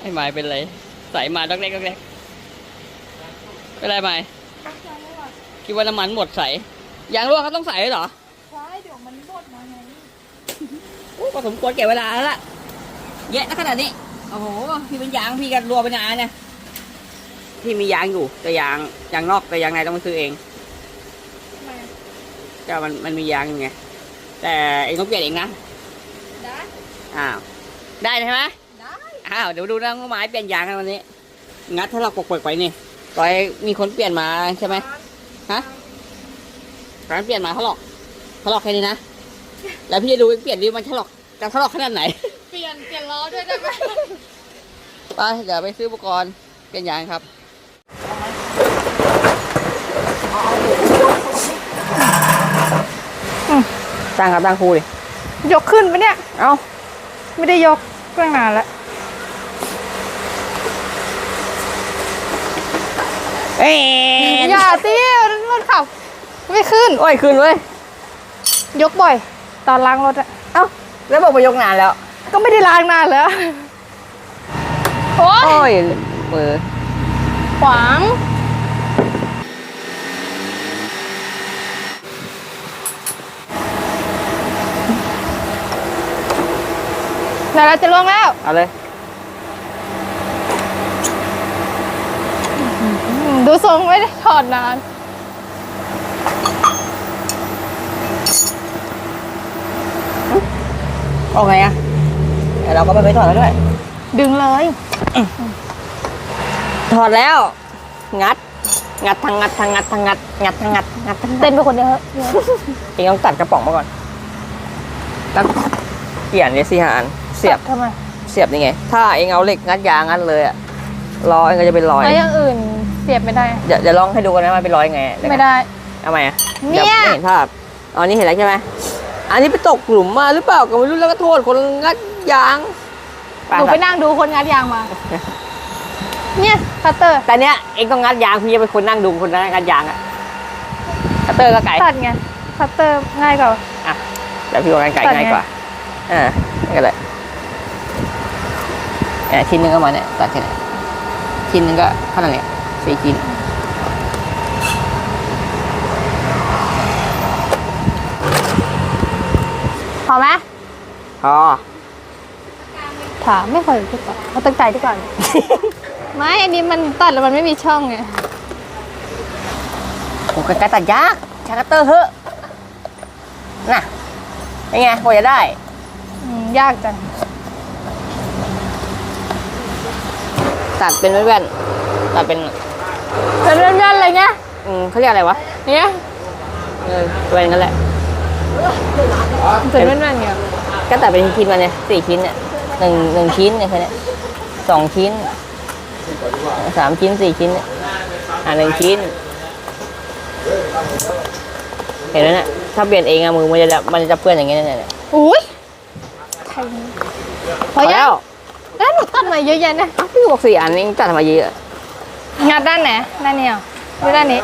ไอ้ไม้เป็นไรใส่มาดอกเล็กดอกเล็กเป็นไรไม้คิดว่าน้ำมันหมดใส่ยางรั่วเขาต้องใส่ด้วยเหรอใช่เดี๋ยวมันบดมาไงอู้ก็สมควรแก่เวลาแล้วล่ะแยะแล้วขนาดนี้โอ้โหพี่เป็นยางพี่กันรัวไปนานเนี่ยพี่มียางอยู่แต่ยางยางนอกแต่ยางในต้องไปซื้อเองทำไมก็มันมันมียางอยู่ไงแต่เองต้องเปลี่ยนเองนะได้อ้าวได้ใช่ไหมได้ อ้าวเดี๋ยวดูนะว่าไม้เปลี่ยนยางกันวันนี้ งัดถ้าเราปกปล่อยไปนี่ต่อยมีคนเปลี่ยนมาใช่ไหมฮะร้านเปลี่ยนมาเขาหลอกเขาหลอกแค่นี้นะ แล้วพี่จะดูเปลี่ยนดิมันถลอกจะถลอกขนาดไหน เปลี่ยนเปลี่ยนล้อด้วยได้ไหมไปเดี๋ยวไปซื้ออุปกรณ์เปลี่ยนยางครับตั้งครับตั้งครูดิยกขึ้นปะเนี่ย เอ้าไม่ได้ยกตั้งนานแล้ว เอ้ยอย่าตีมันขับ ไม่ขึ้น โอ้ยขึ้นเว้ย ยกบ่อย ตอนล้างรถอะเอ้า แล้วบอกไปยกนานแล้ว ก็ไม่ได้ล้างนานแล้ว โอ้ยโอ้ยเออขวางไหนเราจะล่วงแล้ว เอาเลย อืม ดูทรงไม่ได้ถอดนาน ออกไงอะแต่เราก็ไม่เคยถอดแล้วด้วย ดึงเลย ถอดแล้ว งัด งัดทางงัดทางงัดทางงัด งัดทางงัด งัดทางงัดเต้นไปคนเดียวเถอะเองต้องตัดกระป๋องมาก่อนแล้วเปลี่ยนเนี่ยสิหารเสียบ ทำไมเสียบนี่ไง ถ้าเองเอาเหล็กงัดยางงัดเลยอะรอยก็จะเป็นรอย แล้วอย่างอื่น เสียบไม่ได้ เดี๋ยวเดี๋ยวลองให้ดูกันนะมันเป็นรอยยังไงเยวนะไม่ได้เอาไหมอะเนี่ย ดี๋วไม่เห็นภาพอ๋อนี่เห็นแล้วใช่ไหมอันนี้ไปตกหลุมมาหรือเปล่าก็ไม่รู้แล้วก็โทษคนงัดยางหนูไปนั่งดูคนงัดยางมา เนี่ยคัตเตอร์แต่เนี้ยเองต้องงัดยางพี่จะเป็นคนนั่งดูคนนั่งงัดยางอะคัตเตอร์ก็ไก่ตัดไงคัตเตอร์ง่ายกว่าแต่พี่ว่ากันไก่ตัดไง ง่ายกว่าอ่านี่ก็เลยเนี่ยชิ้นหนึงก็มาเนี่ยตัดแค่ไหนชิ้นหนึงก็เท่านั้นแหละ สี่ชิ้นพอไหมพอถามไม่เคยดีกว่าเอาตั้งใจดีกว่าไม่อันนี้มันตัดแล้วมันไม่มีช่องไงโอ้ไก่ตัดยากใช้คัตเตอร์เถอะน่ะเป็นไงกว่าจะได้อืมยากจัง ตัดเป็นแว่นๆตัดเป็น เป็นเลื่อนๆอะไรเงี้ยอืมเขาเรียกอะไรวะเนี่ยเออแว่นกันแหละเป็นเลื่อนๆเงี้ยก็ตัดเป็นชิ้นๆมาเนี่ยสี่ชิ้นเนี่ยหนึ่งหนึ่งชิ้นเนี่ยแค่เนี้ยสองชิ้นสามชิ้นสี่ชิ้นเนี่ยอ่าหนึ่งชิ้น เห็นไหมเนี่ยถ้าเปลี่ยนเองอะมือมันจะมันจะเปื้อนอย่างเงี้ยเนี่ยเนี่ยอุ้ยใครพพออยัแล้งวแล้วหนูตัดมาเยอะแยะเนี่ยอ้าวพี่บอกสี่อันเองตัดมาเยอะ งัดด้านไหน ด้านนี้เหรอหรือด้านนี้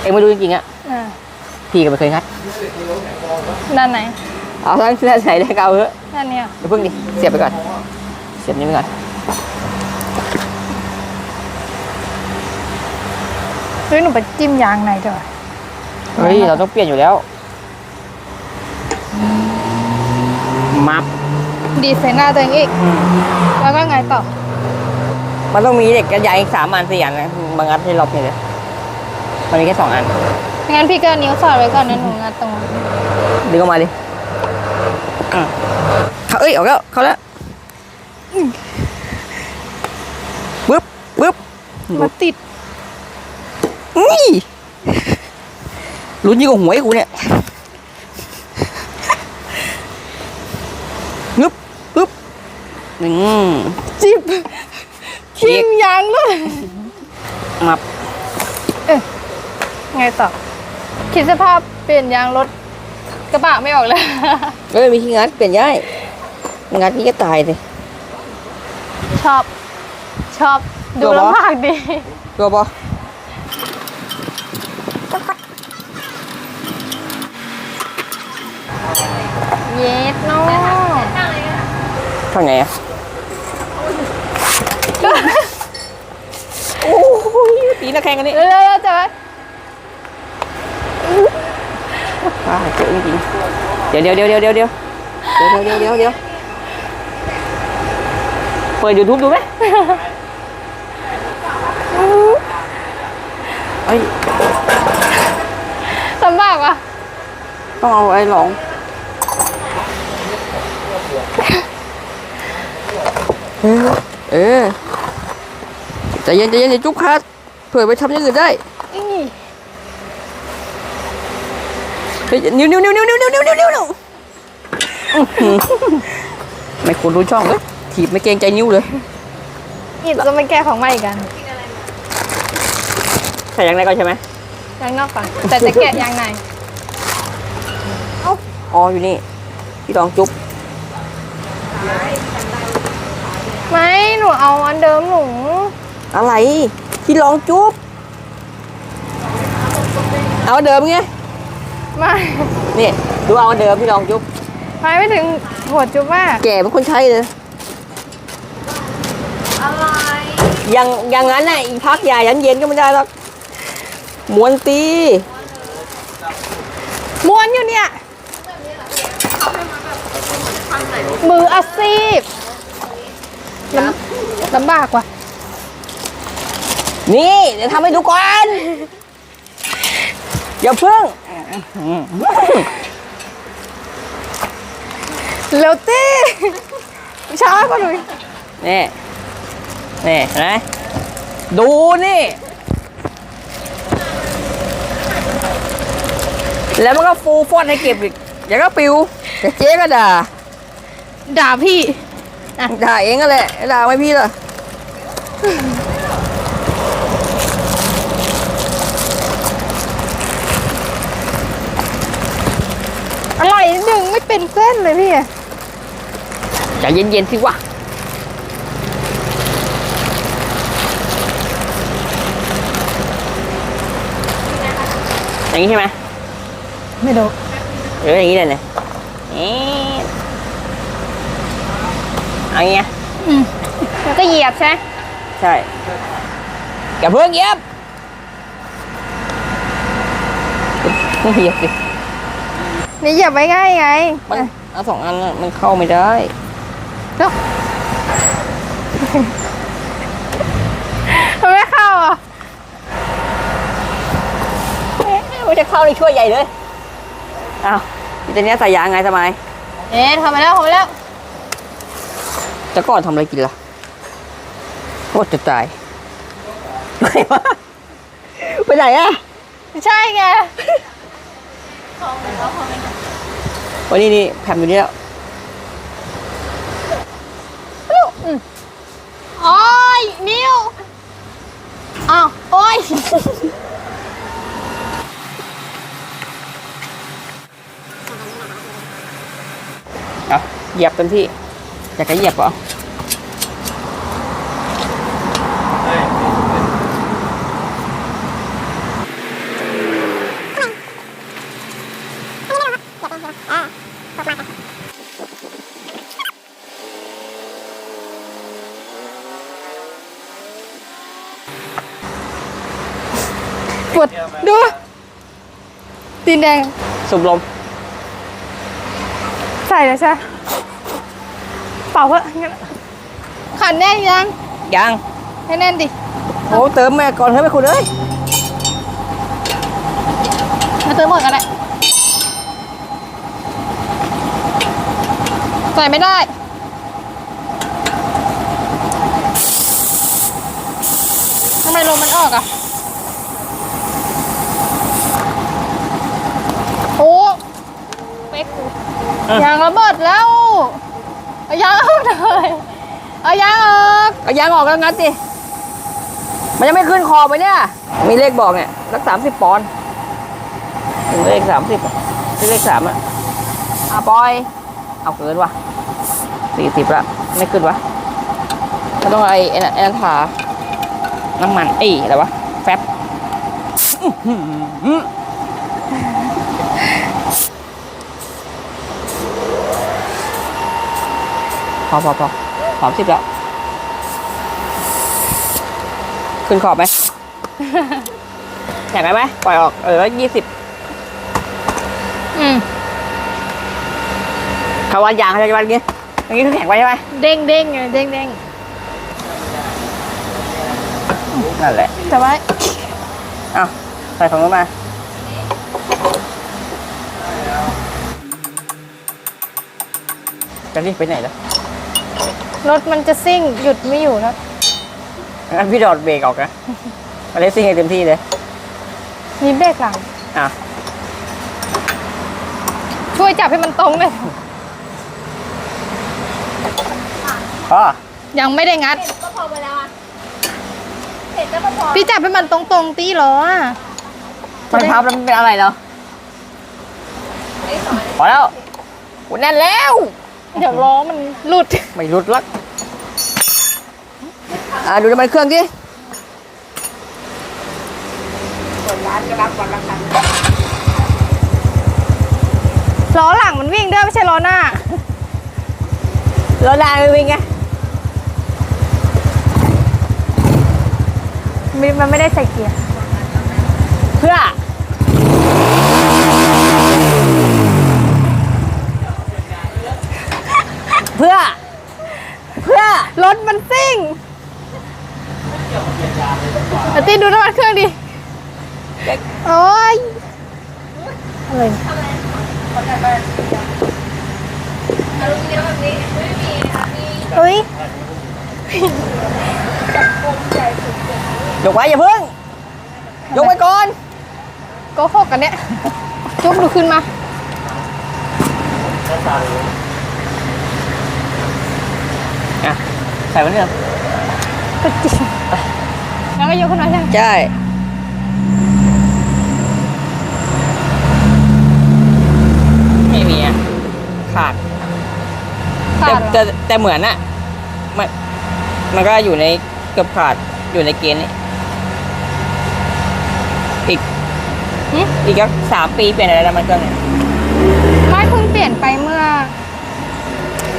เองไม่รู้จริงๆอะอ่าพี่ก็ไม่เคยงัดด้านไหน เอาทั้งเสื้อใส่ได้ก็เอาเถอะด้านนี้เหรอเดี๋ยวเพิ่งดิเสียบไปก่อน เสียบนี้ไปก่อนเฮ้ยหนูไปจิ้มยางไหนดีกว่าเฮ้ยเราต้องเปลี่ยนอยู่แล้วมับดีดใส่หน้าตัวเองอีก แล้วก็ไงต่อ มันต้องมีเด็กกระยายอีกสามอันสี่อันนะบางอันที่เราเปลี่ยนเลยมันมีแค่สองอันงั้นพี่ก็เอานิ้วสอดไว้ก่อนนะหนูงัดตรงนี้ดึงออกมาดิอืมเขาเอ้ยออกแล้วเขาแล้วปึ๊บปึ๊บมาติดนี่ลุ้นยิ่งกว่าหวยกูเนี่ยงึบปึ๊บอืมจิบเช็คชิงยางด้วยมับไงต่อคิดสภาพเปลี่ยนยางรถกระบะไม่ออกเลย เอ้ยมีที่งัดเปลี่ยนย้ายงัดนี่ก็ตายเลยชอบ ชอบดูตัวแล้วบอสมากดีตัวปะเย็ดเน้องทางไหนอะ โอ้ย ตีน้าแข่งกันนี่เร็วเร็วเจับไว้าเจ๋งจริงเดี๋ยวเดี๋ยวเดี๋ยวเดี๋ยวเดี๋ยวเดี๋ยวเดี๋ยวเดี๋ยวเดี๋ยวเดี๋ยวเปิดยูทูบดูไหมเอ้ยลำบากว่ะต้องเอาไอ้หลงเออเออใจเย็นใจเย็นอย่าจุ๊บคัด ผื่อไปทำอย่างอื่นได้อีเฮ้ยนิ้วนิ้วนิ้วนิ้วนิ้วนิ้วนิ้วนิ้วนิ้วอื้อหือไม่ควรดูช่องเลยถีบไม่เกรงใจนิ้วเลยนี่จะไปแก้ของใหม่กันใส่ยังไงก่อนใช่ไหมยางนอกก่อนแต่จะแกะยางในอ๋ออยู่นี่พี่ลองจุ๊บไม่หนูเอาอันเดิมหนูอะไร พี่ลองจุ๊บเอาเดิมไงไม่นี่ดูเอาเดิมพี่ลองจุ๊บไม่ไม่ถึงหัวจุ๊บว่าแก่เป็นคนใช้เลยอะไรยังยังงั้นน่ะอีพักใหญ่ยันเย็นก็ไม่ได้หรอกม้วนตีม้วนอยู่เนี่ยมืออาชีพลำลำบากว่ะ นี่เดี๋ยวทำให้ดูก่อนอย่าเพิ่งเร็วตี้ช้ากว่าหนูอีกนี่นี่เห็นไหมดูนี่ แล้วมันก็ฟูฟอดให้เก็บอีกเดี๋ยวก็ปิวเดี๋ยวเจ๊ก็ด่า ด่าพี่ ด่าเองก็แหละด่าไม่พี่ล่ะอร่อยหนึ่ง ไม่เป็นเส้นเลยพี่ใจเย็นๆสิวะอย่างนี้ใช่ไหมไม่รู้หรืออย่างนี้เลยเนี่ยเอ๊ะเอย่างเงี้ยแล้วก็เหยียบใช่ไหมใช่อย่าเพิ่งเหยียบไม่เหยียบสิ นี่เหยียบไว้ง่ายไงมันเอาสองอันน่ะมันเข้าไม่ได้เนาะมันไม่เข้าอะมันจะเข้าในช่วยใหญ่เลยอ้าวทีเนี้ยใส่ยางไงสมัยเอ๊ะทำไปแล้วทำไปแล้วแต่ก่อนทำอะไรกินล่ะโคตรจะตายไปวะไปไหนอะใช่ไง วันนี้นี่แผ่นอยู่นี่แล้วโอ้ยนิ้วอ้าวโอ้ยเอาเหยียบเต็มที่ อยากจะเหยียบเหรอปว ด ดู ตีนแดง สูบลม ใส่แล้วใช่ไหมเป่าเพื่อะงั้นขันแน่นยัง ยัง ให้แน่นดิ โอ้เติมแม่ก่อนเฮ้ยแม่คุณเอ้ยมาเติมหมดกันแหละใส่ไม่ได้ทำไมลมมันออกอะ โอ้เป๊กกู ยางระเบิดแล้วเอายางออกหน่อยเอายางออกเอายางออกแล้วงัดสิมันยังไม่ขึ้นคอไปเนี่ย มีเลขบอกเนี่ยสักสามสิบปอนด์ถึงเลขสามสิบเลขสามอะอะปล่อย เอาเกินว่ะสี่สิบละไม่ขึ้นวะก็ต้องไอ้ไอ้นั่นไอ้นันทาน้ำมันเอ้ยอะไรวะ แฟบ อื้อพอพอพอสามสิบแล้ว ขึ้นขอบไหมแข็งไหมไหมปล่อยออก เออยี่สิบอืมเขาวัดยางเขาจะวัดอย่างงี้อย่างงี้คือแข็งไว้ใช่ไหมเด้งเด้งไงเด้งเด้งนั่นแหละแต่ว่าอ้าวใส่ของนู้นมาจะรีบไปไหนล่ะ รถมันจะซิ่งหยุดไม่อยู่แล้วงั้นพี่ดอดเบรกออกนะมาเลสซิ่งให้เต็มที่เลย มีเบรกหลัง อะ ช่วยจับให้มันตรงเลยอ๋อยังไม่ได้งัดก็พอไปแล้วอะเสร็จก็พอพี่จับให้มันตรงๆตีล้ออะมันพับแล้วมันเป็นอะไรเหรอพอแล้วโอ้แน่นแล้ว เดี๋ยวล้อมันหลุด ไม่รุดลักอ่าดูน้ำมันเครื่องดิล้อหลังมันวิ่งด้วยไม่ใช่ล้อหน้ารถดานไม่วิ่งไงมันมันไม่ได้ใส่เกียร์ เพื่อ เพื่อ เพื่อรถมันซิ่งเอาตีดูน้ำมันเครื่องดิโอ้ยอะไรเนี่ยอารมณ์เดียวแบบนี้ไม่มีค่ะมีเฮ้ยยกไว้อย่าเพิ่ง ยกไว้ก่อนโกหกกันเนี่ยจุ๊บดูขึ้นมา อะใส่ไว้เนี่ยก็จริงแล้วก็ยกขึ้นมาใช่ไหมใช่ไม่มีอะขาดขาแต่ดเหรแต่อแต่เหมือนอะมันมันก็อยู่ในเกือบขาดอยู่ในเกณฑ์นี้อีกหึอีกก็สามปีเปลี่ยนอะไรแล้วมันก็เนี่ยไม่เพิ่งเปลี่ยนไปเมื่อ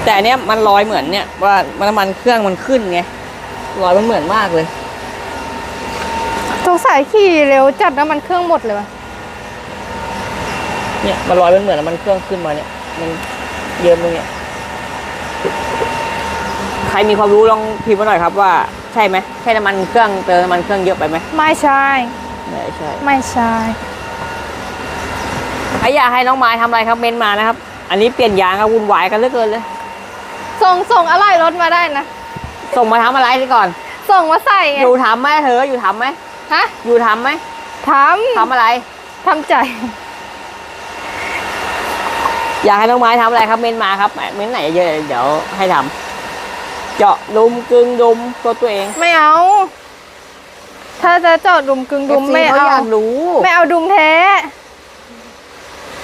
แต่อันเนี้ยมันลอยเหมือนเนี่ยว่ามันน้ำมันเครื่องมันขึ้นไงลอยมันเหมือนมากเลยสงสัยขี่เร็วจัดน้ำมันเครื่องหมดเลยวะเนี่ยมันลอยมันเหมือนน้ำมันเครื่องขึ้นมาเนี่ย มันเยิ้มตรงเนี้ยใครมีความรู้ลองพิมพ์มาหน่อยครับว่าใช่ไหมใช่น้ำมันเครื่องเติมน้ำมันเครื่องเยอะไปไหมไม่ใช่ ไม่ใช่ไม่ใช่ใครอยากให้น้องไม้ทำอะไรครับเมนมานะครับ อันนี้เปลี่ยนยางก็วุ่นวายกันเหลือเกินเลย ส่งส่งอะไรรถมาได้นะ ส่งมาทำอะไรดีก่อน ส่งมาใส่ไง อยู่ทำไหมเธออยู่ทำไหมฮะ อยู่ทำไหมททำอะไรำทำใจ อยากให้น้องไม้ทำอะไรครับ เมนมาครับ เมนไหนเยอะๆเดี๋ยวให้ทำเจาะดุมกึ่งดุมตัวตัวเอง ไม่เอา ถ้าจะจอดดุมกึ่งดุม FC ไม่เขาเอาอยากรู้ ไม่เอาดุมแท้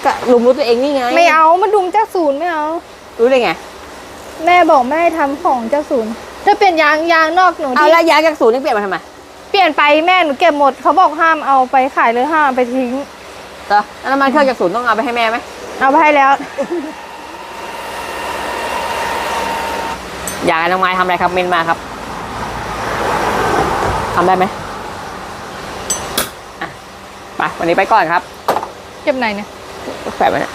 ก็ดุมรู้ตัวเองนี่ไง ไม่เอามันดุมเจ้าศูนย์ไม่เอา รู้ได้ไง แม่บอกไม่ให้ทำของเจ้าศูนย์ถ้าเปลี่ยนยางยางนอกหนูเอาที่แล้วยางจากศูนย์นี่เปลี่ยนมาทำไมเปลี่ยนไปแม่หนูเก็บหมดเขาบอกห้ามเอาไปขายเลยห้ามเอาไปทิ้งเออแล้วน้ำมันเครื่องจากศูนย์ต้องเอาไปให้แม่ไหมเอาไปให้แล้ว อยากให้น้องไม้ทำอะไรครับเมนมาครับทำได้ไหมอะไปวันนี้ไปก่อนครับ เก็บไหนเนี่ยแฝงไว้นะ